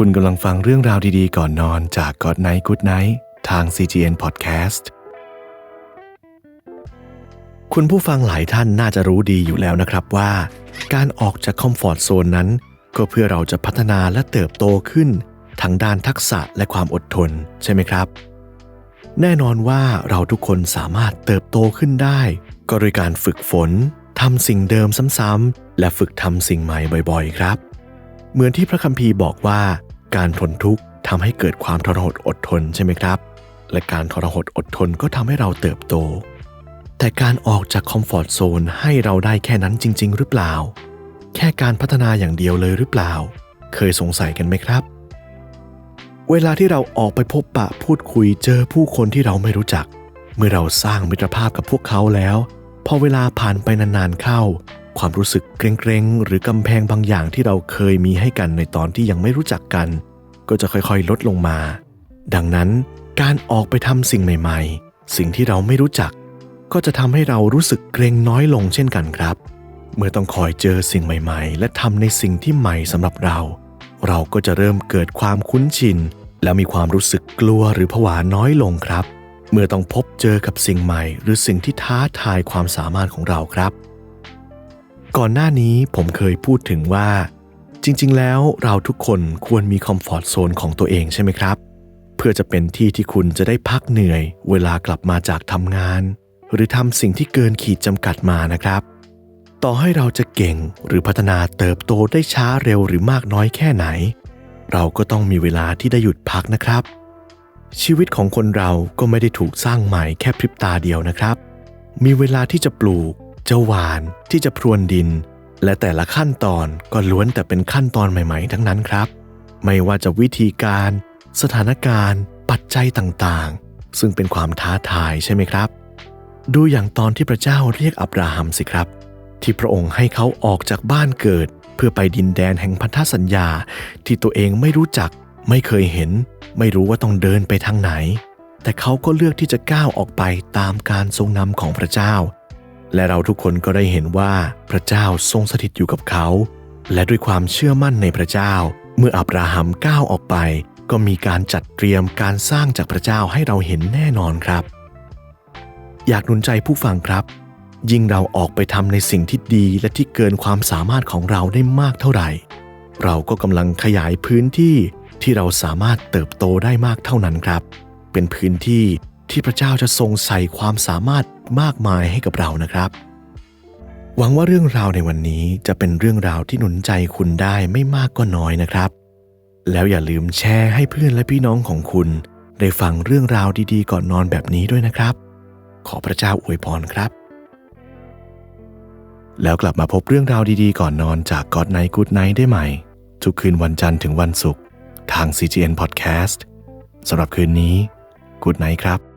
คุณกำลังฟังเรื่องราวดีๆ ก่อนนอนจาก God Night Good Night ทาง CGN Podcast คุณผู้ฟังหลายท่านน่าจะรู้ดีอยู่แล้วนะครับว่า การออกจากคอมฟอร์ทโซนนั้น ก็เพื่อเราจะพัฒนาและเติบโตขึ้นทั้งด้านทักษะและความอดทนใช่ไหมครับ แน่นอนว่าเราทุกคนสามารถเติบโตขึ้นได้ ก็โดยการฝึกฝนทำสิ่งเดิมซ้ำๆและฝึกทำสิ่งใหม่บ่อย ๆ ครับ เหมือนที่พระคัมภีร์บอกว่า การทนทุกข์ทำให้เกิดความทรหดอดทนใช่ไหมครับ และการทรหดอดทนก็ทำให้เราเติบโต แต่การออกจากคอมฟอร์ทโซนให้เราได้แค่นั้นจริง ๆ หรือเปล่า แค่การพัฒนาอย่างเดียวเลยหรือเปล่า เคยสงสัยกันไหมครับ เวลาที่เราออกไปพบปะพูดคุยเจอผู้คนที่เราไม่รู้จัก เมื่อเราสร้างมิตรภาพกับพวกเขาแล้ว พอเวลาผ่านไปนานๆเข้า ความรู้สึกเกรงๆ หรือกำแพงบางอย่างที่เราเคยมีให้กันในตอนที่ยังไม่รู้จักกัน ก็จะค่อยๆ ลดลงมา ดังนั้นการออกไปทำสิ่งใหม่ๆ สิ่งที่เราไม่รู้จัก ก็จะทำให้เรารู้สึกเกรงน้อยลงเช่นกันครับ เมื่อต้องคอยเจอสิ่งใหม่ๆ และทำในสิ่งที่ใหม่สำหรับเรา เราก็จะเริ่มเกิดความคุ้นชิน และมีความรู้สึกกลัวหรือผวาน้อยลงครับ เมื่อต้องพบเจอกับสิ่งใหม่ หรือสิ่งที่ท้าทายความสามารถของเราครับ ก่อนหน้านี้ผมเคยพูดถึงว่า จริง ๆ แล้วเราทุกคนควรมีคอมฟอร์ทโซนของตัวเองใช่ไหมครับ เพื่อจะเป็นที่ที่คุณจะได้พักเหนื่อย เวลากลับมาจากทำงาน หรือทำสิ่งที่เกินขีดจำกัดมานะครับ ต่อให้เราจะเก่งหรือพัฒนาเติบโตได้ช้าเร็วหรือมากน้อยแค่ไหน เราก็ต้องมีเวลาที่ได้หยุดพักนะครับ ชีวิตของคนเราก็ไม่ได้ถูกสร้างใหม่แค่พริบตาเดียวนะครับ มีเวลาที่จะปลูก จะหวานที่จะพรวนดิน และแต่ละขั้นตอนก็ล้วนแต่เป็นขั้นตอนใหม่ ๆ ทั้งนั้นครับ ไม่ว่าจะวิธีการ สถานการณ์ ปัจจัยต่างๆ ซึ่งเป็นความท้าทายใช่ไหมครับ ดูอย่างตอนที่พระเจ้าเรียกอับราฮัมสิครับ ที่พระองค์ให้เขาออกจากบ้านเกิด เพื่อไปดินแดนแห่งพันธสัญญา ที่ตัวเองไม่รู้จัก ไม่เคยเห็น ไม่รู้ว่าต้องเดินไปทางไหน แต่เขาก็เลือกที่จะก้าวออกไปตามการทรงนำของพระเจ้า และเราทุกคนก็ได้เห็นว่าพระเจ้าทรงสถิตอยู่กับเขา และด้วยความเชื่อมั่นในพระเจ้า เมื่ออับราฮัมก้าวออกไป ก็มีการจัดเตรียมการสร้างจากพระเจ้าให้เราเห็นแน่นอนครับ อยากหนุนใจผู้ฟังครับ ยิ่งเราออกไปทำในสิ่งที่ดีและที่เกินความสามารถของเราได้มากเท่าไหร่ เราก็กำลังขยายพื้นที่ที่เราสามารถเติบโตได้มากเท่านั้นครับ เป็นพื้นที่ที่พระเจ้าจะทรงใส่ความสามารถ มากมายให้กับเรานะครับ หวังว่าเรื่องราวในวันนี้จะเป็นเรื่องราวที่หนุนใจคุณได้ไม่มากก็น้อยนะครับ แล้วอย่าลืมแชร์ให้เพื่อนและพี่น้องของคุณ ได้ฟังเรื่องราวดีๆ ก่อนนอนแบบนี้ด้วยนะครับ ขอพระเจ้าอวยพรครับ แล้วกลับมาพบเรื่องราวดีๆ ก่อนนอนจาก God Night Good Night ได้ใหม่ ทุกคืนวันจันทร์ถึงวันศุกร์ทาง CGN Podcast สำหรับคืนนี้ Good Night ครับ